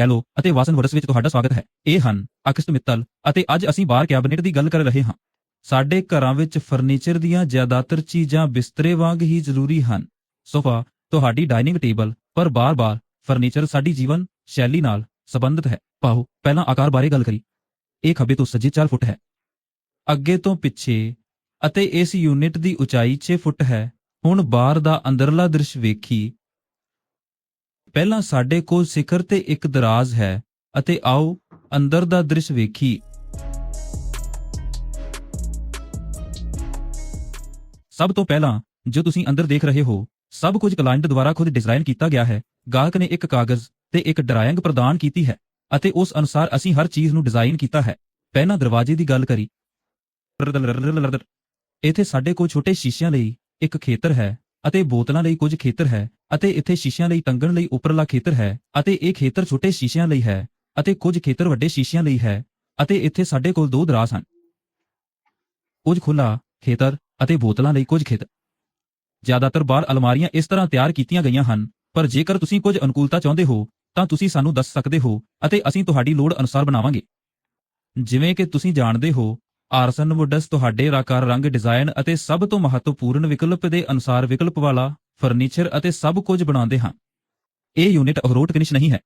ਕੈਲੋ ਅਤੇ ਵਾਸਨ ਵਰਡਸ ਵਿੱਚ ਤੁਹਾਡਾ ਸਵਾਗਤ ਹੈ। ਇਹ ਹਨ ਅਕਸ਼ਤ ਮਿੱਤਲ ਅਤੇ ਅੱਜ ਅਸੀਂ ਬਾਰ ਕੈਬਨਿਟ ਦੀ ਗੱਲ ਕਰ ਰਹੇ ਹਾਂ। ਸਾਡੇ ਘਰਾਂ ਵਿੱਚ ਫਰਨੀਚਰ ਦੀਆਂ ਜ਼ਿਆਦਾਤਰ ਚੀਜ਼ਾਂ ਬਿਸਤਰੇ ਵਾਂਗ ਹੀ ਜ਼ਰੂਰੀ ਹਨ। ਸੋਫਾ, ਤੁਹਾਡੀ ਡਾਈਨਿੰਗ ਟੇਬਲ, ਪਰ ਬਾਰ-ਬਾਰ ਫਰਨੀਚਰ ਸਾਡੀ ਜੀਵਨ ਸ਼ੈਲੀ ਨਾਲ ਸੰਬੰਧਿਤ ਹੈ। ਪਾਓ, ਪਹਿਲਾਂ ਆਕਾਰ ਬਾਰੇ ਗੱਲ ਕਰੀ ਇਹ ਖੱਬੇ ਤੋਂ ਸੱਜੇ 4 ਫੁੱਟ ਹੈ। ਅੱਗੇ ਤੋਂ ਪਿੱਛੇ ਅਤੇ ਇਸ ਯੂਨਿਟ ਦੀ ਉਚਾਈ 6 ਫੁੱਟ ਹੈ। ਹੁਣ ਬਾਰ ਦਾ ਅੰਦਰਲਾ ਦ੍ਰਿਸ਼ ਵੇਖੀ ਪਹਿਲਾਂ ਸਾਡੇ ਕੋਲ ਸਿਖਰ ਤੇ ਇੱਕ ਦਰਾਜ਼ ਹੈ ਅਤੇ ਆਓ ਅੰਦਰ ਦਾ ਦ੍ਰਿਸ਼ ਵੇਖੀ ਸਭ ਤੋਂ ਪਹਿਲਾਂ, ਜੋ ਤੁਸੀਂ ਅੰਦਰ ਦੇਖ ਰਹੇ ਹੋ, ਸਭ ਕੁਝ ਕਲਾਇੰਟ ਦੁਆਰਾ ਖੁਦ ਡਿਜ਼ਾਈਨ ਕੀਤਾ ਗਿਆ ਹੈ। ਗਾਹਕ ਨੇ ਇੱਕ ਕਾਗਜ਼ ਤੇ ਇੱਕ ਡਰਾਇੰਗ ਪ੍ਰਦਾਨ ਕੀਤੀ ਹੈ ਅਤੇ ਉਸ ਅਨੁਸਾਰ ਅਸੀਂ ਹਰ ਚੀਜ਼ ਨੂੰ ਡਿਜ਼ਾਈਨ ਕੀਤਾ ਹੈ। ਪਹਿਲਾਂ ਦਰਵਾਜ਼ੇ ਦੀ ਗੱਲ ਕਰੀ ਇੱਥੇ ਸਾਡੇ ਕੋਲ ਛੋਟੇ ਸ਼ੀਸ਼ਿਆਂ ਲਈ ਇੱਕ ਖੇਤਰ ਹੈ ਅਤੇ ਬੋਤਲਾਂ ਲਈ ਕੁਝ ਖੇਤਰ ਹੈ ਅਤੇ ਇੱਥੇ ਸ਼ੀਸ਼ਿਆਂ ਲਈ ਟੰਗਣ ਲਈ ਉੱਪਰਲਾ ਖੇਤਰ ਹੈ ਅਤੇ ਇਹ ਖੇਤਰ ਛੋਟੇ ਸ਼ੀਸ਼ਿਆਂ ਲਈ ਹੈ ਅਤੇ ਕੁਝ ਖੇਤਰ ਵੱਡੇ ਸ਼ੀਸ਼ਿਆਂ ਲਈ ਹੈ ਅਤੇ ਇੱਥੇ ਸਾਡੇ ਕੋਲ ਦੋ ਦਰਾਜ਼ ਹਨ। ਕੁਝ ਖੁੱਲਾ ਖੇਤਰ ਅਤੇ ਬੋਤਲਾਂ ਲਈ ਕੁਝ ਖੇਤਰ। ਜ਼ਿਆਦਾਤਰ ਬਾਰ ਅਲਮਾਰੀਆਂ ਇਸ ਤਰ੍ਹਾਂ ਤਿਆਰ ਕੀਤੀਆਂ ਗਈਆਂ ਹਨ, ਪਰ ਜੇਕਰ ਤੁਸੀਂ ਕੁਝ ਅਨੁਕੂਲਤਾ ਚਾਹੁੰਦੇ ਹੋ, ਤਾਂ ਤੁਸੀਂ ਸਾਨੂੰ ਦੱਸ ਸਕਦੇ ਹੋ ਅਤੇ ਅਸੀਂ ਤੁਹਾਡੀ ਲੋੜ ਅਨੁਸਾਰ ਬਣਾਵਾਂਗੇ। ਜਿਵੇਂ ਕਿ ਤੁਸੀਂ ਜਾਣਦੇ ਹੋ, ਆਰਸਨ ਵੁੱਡਸ ਤੁਹਾਡੇ ਆਕਾਰ ਰੰਗ ਡਿਜ਼ਾਈਨ ਅਤੇ ਸਭ ਤੋਂ ਮਹੱਤਵਪੂਰਨ ਵਿਕਲਪ ਦੇ ਅਨੁਸਾਰ ਵਿਕਲਪ ਵਾਲਾ ਫਰਨੀਚਰ ਅਤੇ ਸਭ ਕੁਝ ਬਣਾਉਂਦੇ ਹਾਂ। ਇਹ ਯੂਨਿਟ ਅਖਰੋਟ ਫਿਨਿਸ਼ ਨਹੀਂ ਹੈ।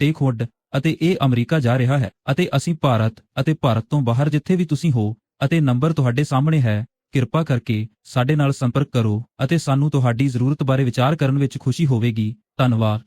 ਟੇਕ ਵੁੱਡ ਅਤੇ ਇਹ ਅਮਰੀਕਾ ਜਾ ਰਿਹਾ ਹੈ ਅਤੇ ਅਸੀਂ ਭਾਰਤ ਅਤੇ ਭਾਰਤ ਤੋਂ ਬਾਹਰ ਜਿੱਥੇ ਵੀ ਤੁਸੀਂ ਹੋ ਅਤੇ ਨੰਬਰ ਤੁਹਾਡੇ ਸਾਹਮਣੇ ਹੈ, ਕਿਰਪਾ ਕਰਕੇ ਸਾਡੇ ਨਾਲ ਸੰਪਰਕ ਕਰੋ ਅਤੇ ਸਾਨੂੰ ਤੁਹਾਡੀ ਜ਼ਰੂਰਤ ਬਾਰੇ ਵਿਚਾਰ ਕਰਨ ਵਿੱਚ ਖੁਸ਼ੀ ਹੋਵੇਗੀ। ਧੰਨਵਾਦ।